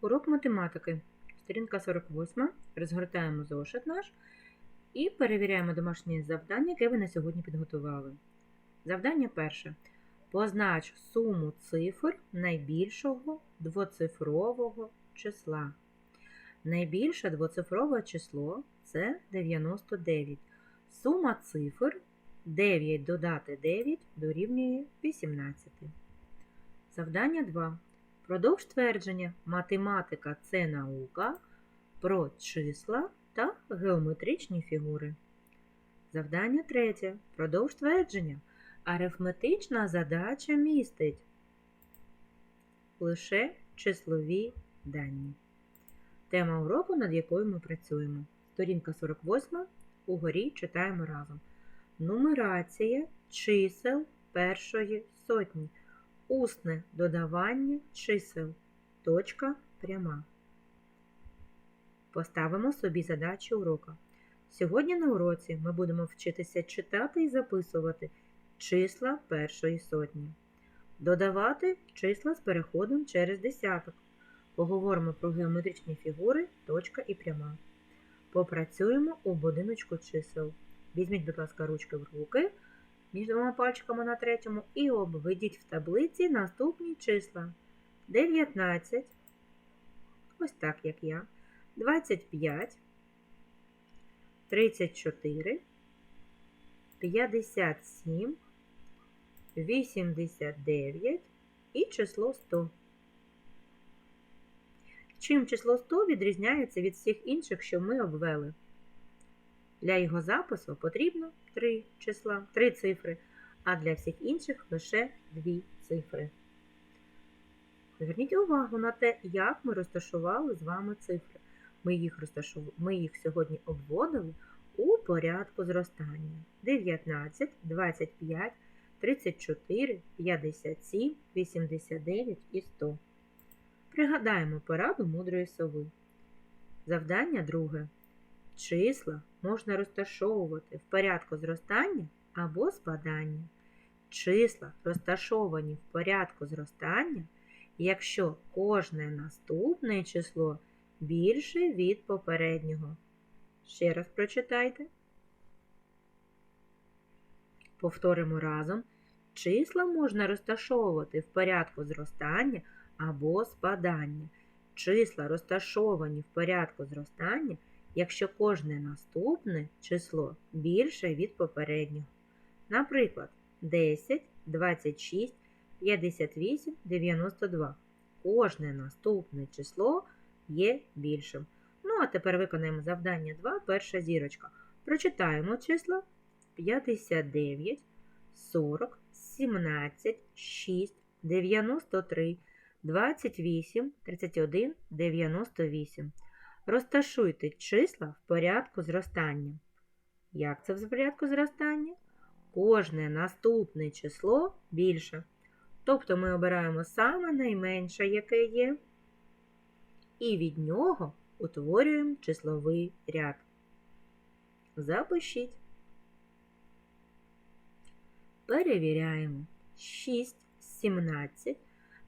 Урок математики. Сторінка 48. Розгортаємо зошит наш і перевіряємо домашнє завдання, яке ви на сьогодні підготували. Завдання перше. Познач суму цифр найбільшого двоцифрового числа. Найбільше двоцифрове число це 99. Сума цифр 9 додати 9 дорівнює 18. Завдання 2. Продовж твердження математика це наука про числа та геометричні фігури. Завдання третє. Продовж твердження. Арифметична задача містить лише числові дані. Тема уроку, над якою ми працюємо. Сторінка 48. Угорі читаємо разом. Нумерація чисел першої сотні. Усне додавання чисел. Точка пряма. Поставимо собі задачі урока. Сьогодні на уроці ми будемо вчитися читати і записувати числа першої сотні. Додавати числа з переходом через десяток. Поговоримо про геометричні фігури, точка і пряма. Попрацюємо у будиночку чисел. Візьміть, будь ласка, ручки в руки між двома пальчиками на третьому і обведіть в таблиці наступні числа. 19, ось так, як я, 25, 34, 57, 89 і число 100. Чим число 100 відрізняється від всіх інших, що ми обвели? Для його запису потрібно 3 числа, 3 цифри, а для всіх інших лише 2 цифри. Зверніть увагу на те, як ми розташували з вами цифри. Ми їх, розташув... ми їх сьогодні обводили у порядку зростання. 19, 25, 34, 57, 89 і 100. Пригадаємо пораду мудрої сови. Завдання друге. Числа можна розташовувати в порядку зростання або спадання. Числа розташовані в порядку зростання, якщо кожне наступне число більше від попереднього. Ще раз прочитайте. Повторимо разом. Числа можна розташовувати в порядку зростання або спадання. Числа розташовані в порядку зростання, якщо кожне наступне число більше від попереднього. Наприклад, 10, 26, 58, 92. Кожне наступне число є більшим. Ну, а тепер виконаємо завдання 2, перша зірочка. Прочитаємо числа 59, 40, 17, 6, 93, 28, 31, 98. Розташуйте числа в порядку зростання. Як це в порядку зростання? Кожне наступне число більше. Тобто ми обираємо саме найменше, яке є, і від нього утворюємо числовий ряд. Запишіть. Перевіряємо 6, 17,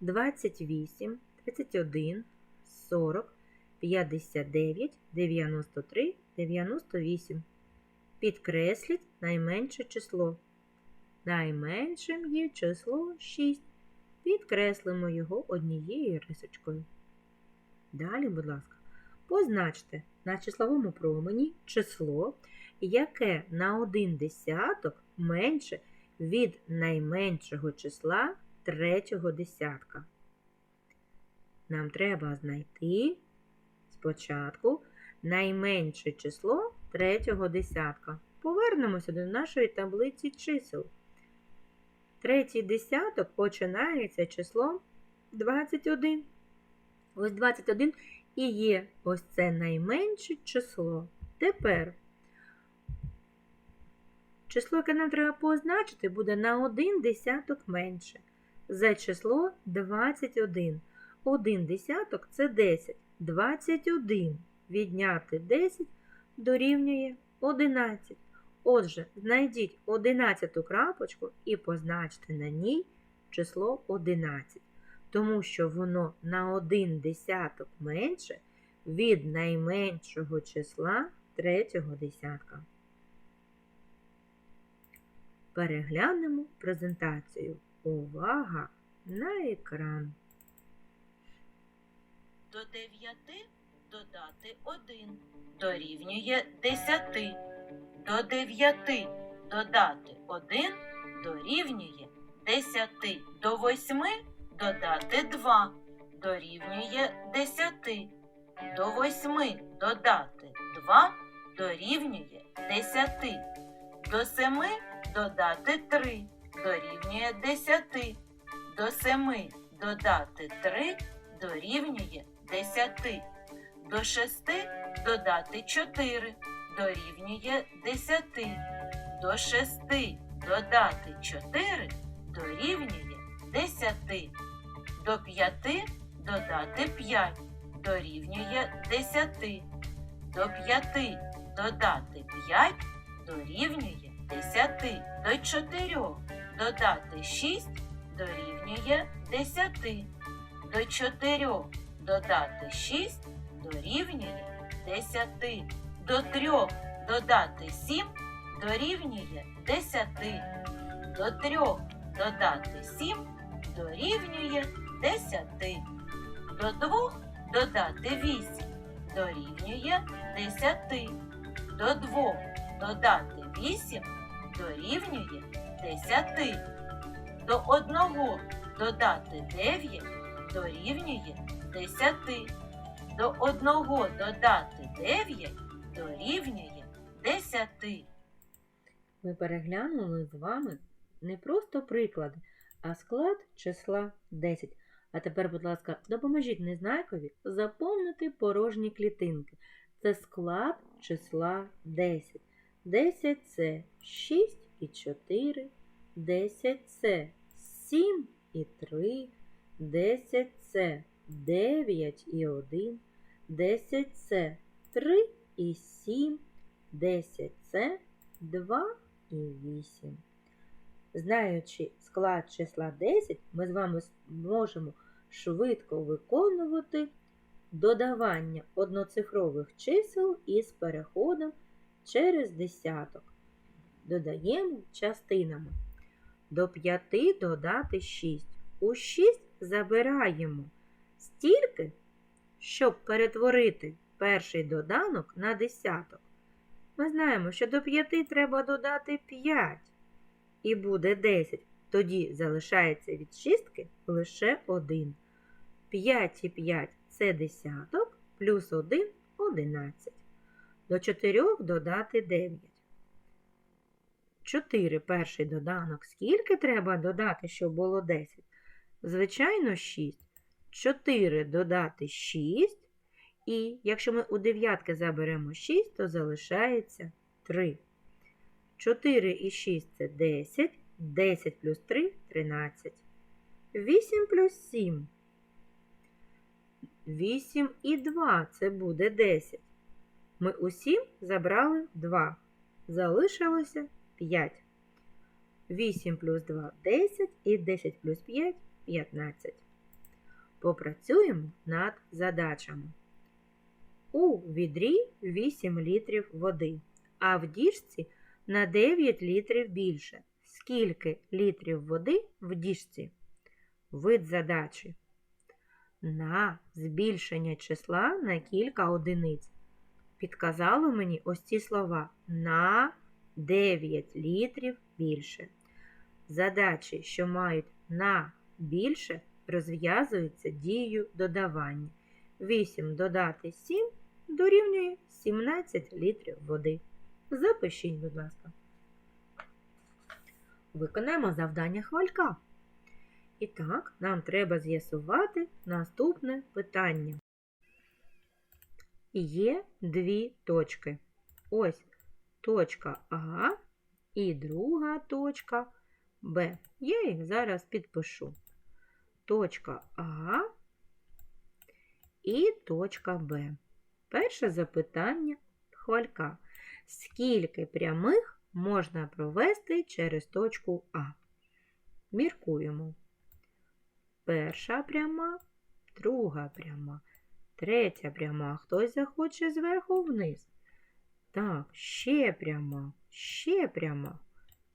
28, 31, 40, 59, 93, 98. Підкресліть найменше число. Найменшим є число 6. Підкреслимо його однією рисочкою. Далі, будь ласка, позначте на числовому промені число, яке на один десяток менше від найменшого числа третього десятка. Нам треба знайти спочатку найменше число третього десятка. Повернемося до нашої таблиці чисел. Третій десяток починається числом 21. Ось 21 і є ось це найменше число. Тепер число, яке нам треба позначити, буде на один десяток менше. За число 21. Один десяток це 10. 21 відняти 10 дорівнює 11. Отже, знайдіть 11 крапочку і позначте на ній число 11. тому що воно на один десяток менше від найменшого числа третього десятка. Переглянемо презентацію. Увага на екран. До 9 додати 1 дорівнює 10. До 9 додати 1 дорівнює 10. До 8 додати 2 дорівнює 10. До 8 додати 2 дорівнює 10. До 7 додати 3 дорівнює 10. До 7 додати 3 дорівнює 10. До 6 додати 4 дорівнює 10. До 6 додати 4 дорівнює 10. До 5 додати 5 дорівнює 10. До 5 додати 5 дорівнює 10. До 4 додати 6 дорівнює 10. До 4 додати 6 дорівнює 10. До 3 додати 7 дорівнює 10. До 3 додати 7 дорівнює 10. До 2 додати 8 дорівнює 10. До 2 додати 8 дорівнює 10. До 1 додати 9 дорівнює 10. До 1 додати 9 дорівнює 10. Ми переглянули з вами не просто приклади, а склад числа 10. А тепер, будь ласка, допоможіть незнайкові заповнити порожні клітинки. Це склад числа 10. 10 це 6 і 4, 10 це 7 і 3, 10 це 9 і 1, 10 це 3 і 7, 10 це 2 і 8. Знаючи склад числа 10, ми з вами можемо швидко виконувати додавання одноцифрових чисел із переходом через десяток. Додаємо частинами. До 5 додати 6. У 6 забираємо стільки, щоб перетворити перший доданок на десяток. Ми знаємо, що до 5 треба додати 5 і буде 10. Тоді залишається від шістки лише 1. 5 і 5 це десяток, плюс 1 – 11. До 4 додати 9. 4 перший доданок. Скільки треба додати, щоб було 10? Звичайно, 6. 4 додати 6. І якщо ми у дев'ятки заберемо 6, то залишається 3. 4 і 6 це 10. 10 плюс 3 13. 8 плюс 7. 8 і 2 це буде 10. Ми усім забрали 2. Залишилося 5. 8 плюс 2 10 і 10 плюс 5 15. Попрацюємо над задачами. У відрі 8 літрів води, а в діжці на 9 літрів більше. Скільки літрів води в діжці? Вид задачі. На збільшення числа на кілька одиниць. Підказало мені ось ці слова на 9 літрів більше. Задачі, що мають на більше, розв'язуються дією додавання. 8 додати 7 дорівнює 17 літрів води. Запишіть, будь ласка. Виконаємо завдання хвалька. І так, нам треба з'ясувати наступне питання. Є дві точки. Ось точка А і друга точка Б. Я їх зараз підпишу. Точка А і точка Б. Перше запитання хвалька. Скільки прямих можна провести через точку А? Міркуємо. Перша пряма, друга пряма, третя пряма. Хтось захоче зверху вниз. Так, ще пряма, ще пряма.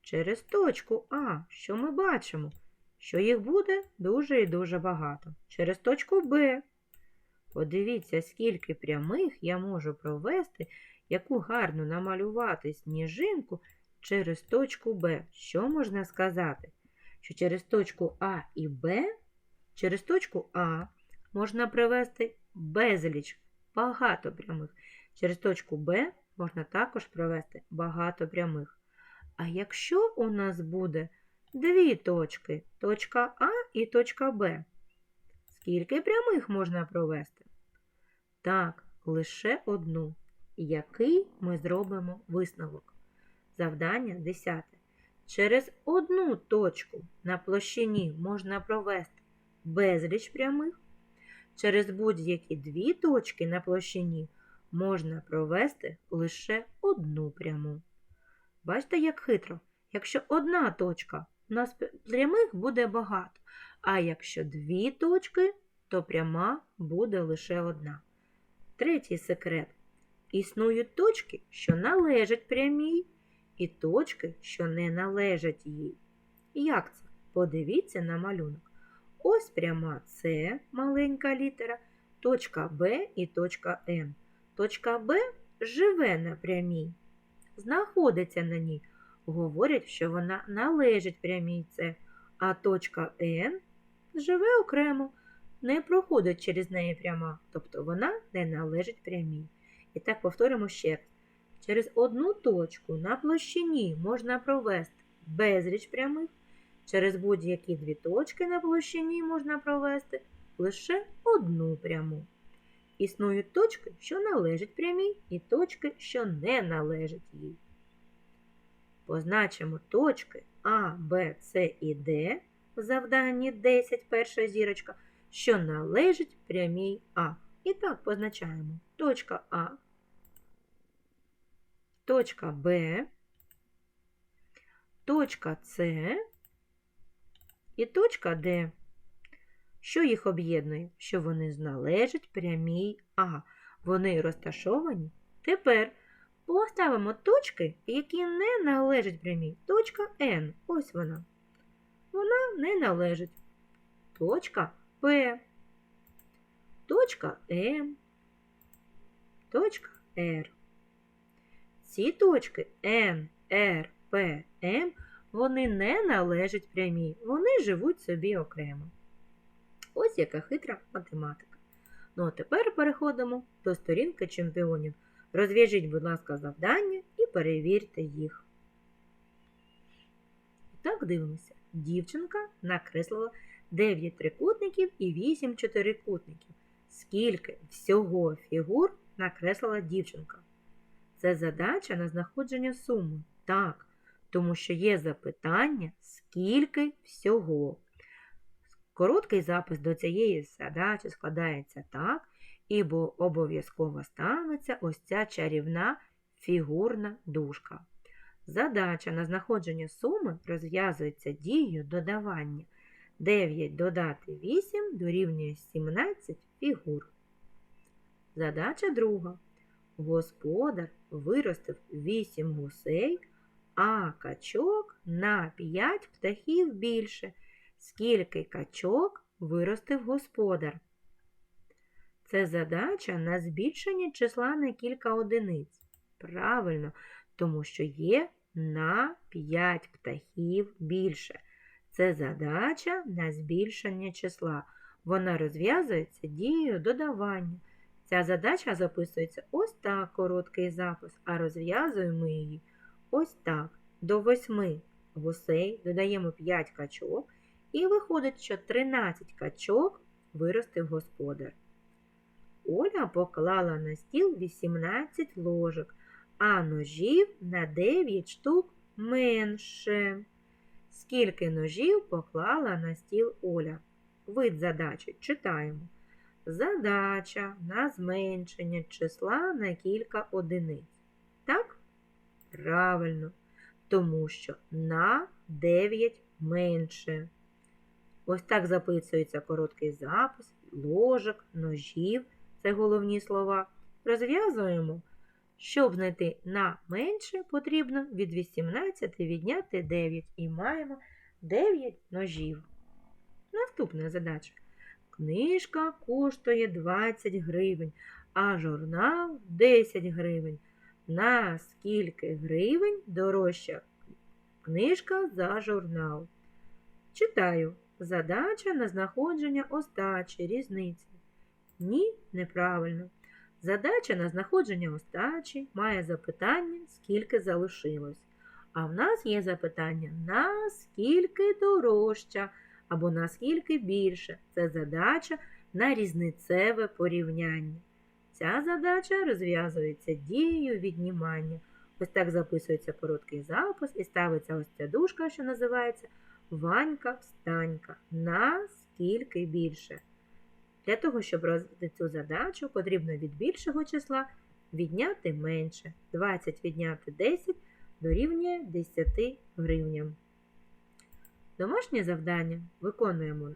Через точку А, що ми бачимо? Що їх буде дуже і дуже багато. Через точку Б. Подивіться, скільки прямих я можу провести, яку гарно намалювати сніжинку через точку Б. Що можна сказати? Що через точку А і Б, через точку А можна провести безліч, багато прямих. Через точку Б можна також провести багато прямих. А якщо у нас буде дві точки, точка А і точка Б, скільки прямих можна провести? Так, лише одну. Який ми зробимо висновок? Завдання 10. Через одну точку на площині можна провести безліч прямих. Через будь-які дві точки на площині можна провести лише одну пряму. Бачите, як хитро? Якщо одна точка, нас прямих буде багато, а якщо дві точки, то пряма буде лише одна. Третій секрет. Існують точки, що належать прямій, і точки, що не належать їй. Як це? Подивіться на малюнок. Ось пряма С, маленька літера, точка Б і точка Н. Точка Б живе на прямій, знаходиться на ній. Говорять, що вона належить прямій а точка Н живе окремо, не проходить через неї пряма, тобто вона не належить прямій. І так повторимо ще. Через одну точку на площині можна провести безліч прямих, через будь-які дві точки на площині можна провести лише одну пряму. Існують точки, що належать прямій, і точки, що не належать їй. Позначимо точки А, Б, С і Д в завданні 10 перша зірочка, що належать прямій А. І так позначаємо точка А, точка Б, точка С і точка Д. Що їх об'єднує? Що вони належать прямій А. Вони розташовані. Тепер поставимо точки, які не належать прямій. Точка Н. Ось вона. Вона не належить. Точка П. Точка М. Точка Р. Ці точки Н, Р, П, М, вони не належать прямій. Вони живуть собі окремо. Ось яка хитра математика. Ну а тепер переходимо до сторінки чемпіонів. Розв'яжіть, будь ласка, завдання і перевірте їх. І так дивимося. Дівчинка накреслила 9 трикутників і 8 чотирикутників. Скільки всього фігур накреслила дівчинка? Це задача на знаходження суми. Так, тому що є запитання, скільки всього. Короткий запис до цієї задачі складається так, і обов'язково ставиться ось ця чарівна фігурна дужка. Задача на знаходження суми розв'язується дією додавання. 9 додати 8 дорівнює 17 фігур. Задача друга. Господар виростив 8 гусей, а качок на 5 птахів більше. Скільки качок виростив господар? Це задача на збільшення числа на кілька одиниць. Правильно, тому що є на 5 птахів більше. Це задача на збільшення числа. Вона розв'язується дією додавання. Ця задача записується ось так короткий запис, а розв'язуємо її ось так. До 8 гусей додаємо 5 качок, і виходить, що 13 качок виростив господар. Оля поклала на стіл 18 ложок, а ножів на 9 штук менше. Скільки ножів поклала на стіл Оля? Вид задачі читаємо. Задача на зменшення числа на кілька одиниць. Так? Правильно, тому що на 9 менше. Ось так записується короткий запис, ложок, ножів це головні слова. Розв'язуємо. Щоб знайти на менше, потрібно від 18 відняти 9 і маємо 9 ножів. Наступна задача. Книжка коштує 20 гривень, а журнал 10 гривень. На скільки гривень дорожча книжка за журнал? Читаю. Задача на знаходження остачі, різниці. Ні, неправильно. Задача на знаходження остачі має запитання, скільки залишилось. А в нас є запитання наскільки дорожча або наскільки більше. Це задача на різницеве порівняння. Ця задача розв'язується дією віднімання. Ось так записується короткий запис і ставиться ось ця дужка, що називається Ванька встанька. Наскільки більше. Для того, щоб розвити цю задачу, потрібно від більшого числа відняти менше. 20 відняти 10 дорівнює 10 гривням. Домашнє завдання виконуємо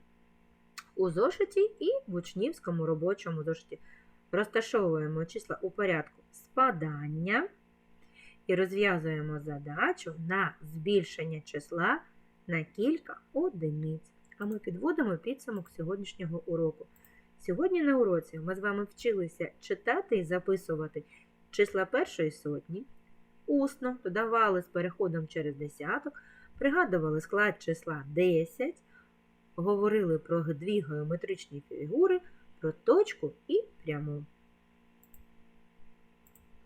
у зошиті і в учнівському робочому зошиті. Розташовуємо числа у порядку спадання і розв'язуємо задачу на збільшення числа на кілька одиниць. А ми підводимо підсумок сьогоднішнього уроку. Сьогодні на уроці ми з вами вчилися читати і записувати числа першої сотні, усно додавали з переходом через десяток, пригадували склад числа 10, говорили про дві геометричні фігури, про точку і пряму.